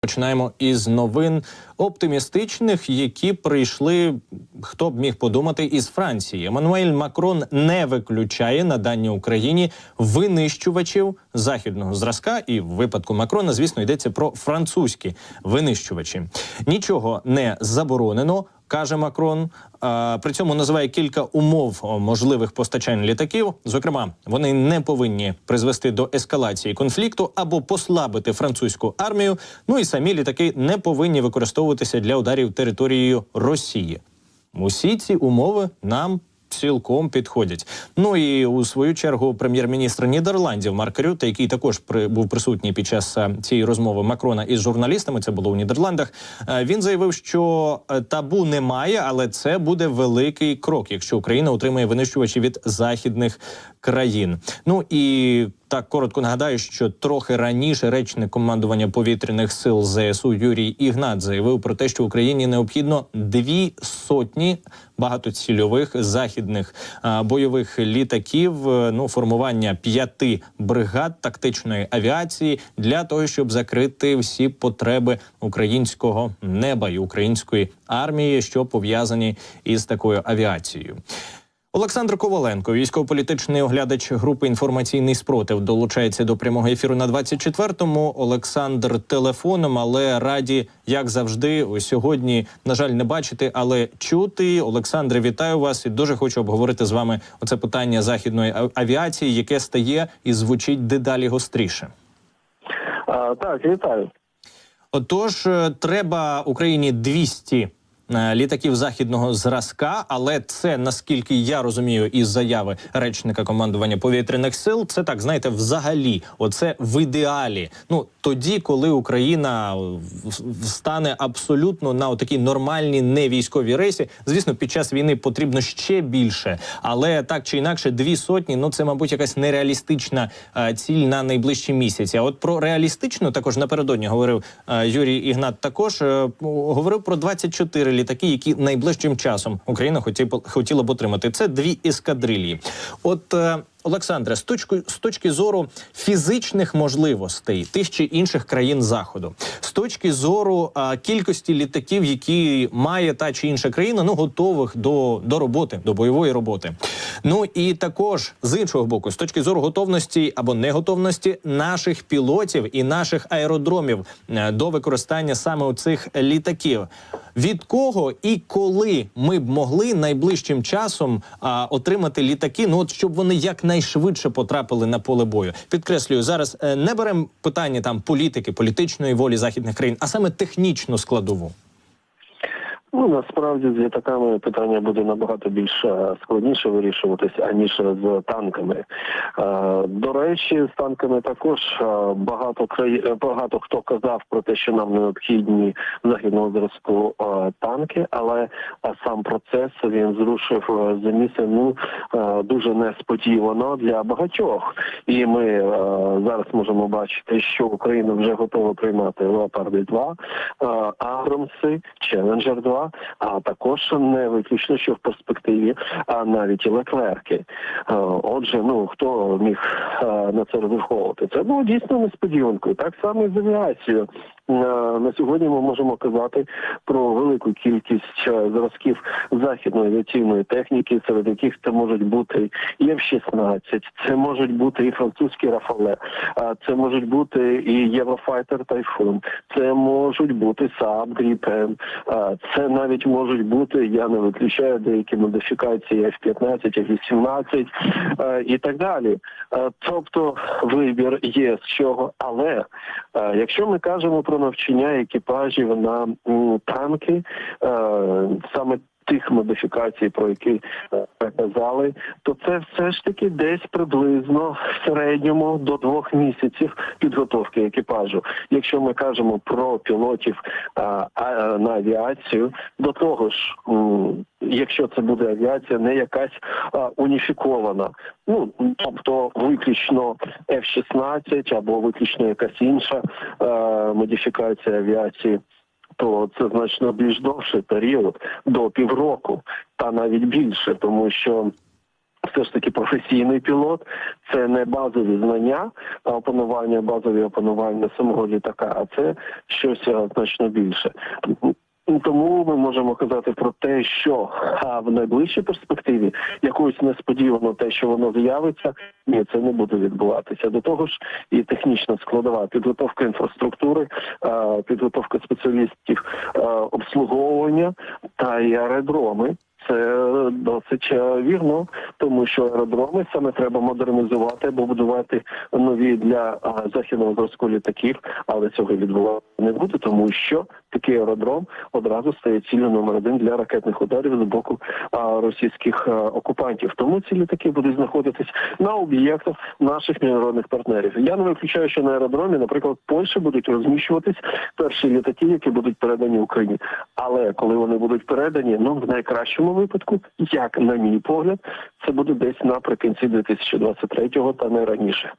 Починаємо із новин оптимістичних, які прийшли. Хто б міг подумати із Франції? Еммануель Макрон не виключає надання Україні винищувачів західного зразка, і в випадку Макрона, звісно, йдеться про французькі винищувачі. Нічого не заборонено. Каже Макрон, при цьому називає кілька умов можливих постачань літаків. Зокрема, вони не повинні призвести до ескалації конфлікту або послабити французьку армію. Ну і самі літаки не повинні використовуватися для ударів територією Росії. Усі ці умови нам цілком підходять. Ну і у свою чергу прем'єр-міністр Нідерландів Марк Рюте, який також при, був присутній під час е, цієї розмови Макрона із журналістами. Це було у Нідерландах. е, Він заявив, що е, табу немає, але це буде великий крок, якщо Україна отримає винищувачі від західних країн. Ну і так коротко нагадаю, що трохи раніше речник командування повітряних сил ЗСУ Юрій Ігнат заявив про те, що Україні необхідно дві сотні багатоцільових західних а, бойових літаків. е, Ну, формування п'яти бригад тактичної авіації для того, щоб закрити всі потреби українського неба і української армії, що пов'язані із такою авіацією. Олександр Коваленко, військово-політичний оглядач групи інформаційний спротив, долучається до прямого ефіру на 24-му. Олександр телефоном, але раді, як завжди, сьогодні, на жаль, не бачити, але чути. Олександре, вітаю вас і дуже хочу обговорити з вами оце питання західної авіації, яке стає і звучить дедалі гостріше. А, так, вітаю. Отож, е, треба Україні 200 е, літаків західного зразка, але це наскільки я розумію із заяви речника командування повітряних сил, це так знаєте, взагалі, оце в ідеалі. Ну тоді, коли Україна стане абсолютно на такі нормальні не військові рейси. Звісно, під час війни потрібно ще більше, але так чи інакше, дві сотні. Ну це, мабуть, якась нереалістична е, ціль на найближчі місяці. А от про реалістичну також напередодні говорив е, Юрій Ігнат. Також е, говорив про 24 літаки, які найближчим часом Україна хотіла б отримати. Це дві ескадрилії. От е, Олександре, з точки з точки зору фізичних можливостей тих чи інших країн заходу, з точки зору а, кількості літаків, які має та чи інша країна, ну готових до, до роботи, до бойової роботи. Ну і також з іншого боку, з точки зору готовності або неготовності наших пілотів і наших аеродромів е, до використання саме у цих літаків. Від кого і коли ми б могли найближчим часом а, отримати літаки? Ну от щоб вони якнайшвидше потрапили на поле бою. Підкреслюю, зараз е, не беремо питання там політики, політичної волі західних країн, а саме технічну складову. Ну насправді з літаками питання буде набагато більш е, складніше вирішуватись, аніж з танками. Е, До речі, з танками також е, багато краї... багато хто казав про те, що нам необхідні західного зразку танки, але сам процес він зрушив за місце ну дуже несподівано для багатьох. І ми зараз можемо бачити, що Україна вже готова приймати Леопарди 2 е, Абрамси, Челенджер 2 а також не виключно, що в перспективі а навіть і леклерки. Е, Отже, ну хто міг е, на це розраховувати? Це було дійсно несподіванкою. Так само і з авіацією. Е, На сьогодні ми можемо казати про велику кількість е, зразків західної авіаційної техніки, серед яких це можуть бути і F-16, це можуть бути і французькі Рафале, це можуть бути і Єврофайтер Тайфун, це можуть бути Saab Gripen, це навіть можуть бути, я не виключаю деякі модифікації F-15, F-18 е, і так далі. Тобто вибір є з чого, але якщо ми кажемо про навчання екіпажів на танки, е, саме тих модифікацій, про які е, казали, то це все ж таки десь приблизно в середньому до двох місяців підготовки екіпажу. Якщо ми кажемо про пілотів а, а, на авіацію, до того ж, якщо це буде авіація, не якась а, уніфікована, ну тобто виключно F-16 або виключно якась інша е, модифікація авіації то це значно більш довший період до півроку, та навіть більше, тому що все ж таки професійний пілот, це не базові знання, а опанування, базові опанування самого літака, а це щось е, значно більше. Тому ми можемо казати про те, що а в найближчій перспективі якось несподівано те, що воно з'явиться, ні, це не буде відбуватися. До того ж, і технічна складова підготовка інфраструктури, підготовка спеціалістів обслуговування та й аеродроми. Це досить е, вірно, тому що аеродроми саме треба модернізувати або будувати нові для західного зразку літаків, але цього відбувати не буде, тому що такий аеродром одразу стає ціллю номер один для ракетних ударів з боку російських а, окупантів. Тому ці літаки будуть знаходитись на об'єктах наших міжнародних партнерів. Я не виключаю, що на аеродромі, наприклад, Польщі будуть розміщуватись перші літаки, які будуть передані Україні. Але коли вони будуть передані, ну в найкращому випадку, як на мій погляд, це буде десь наприкінці 2023-го та не раніше.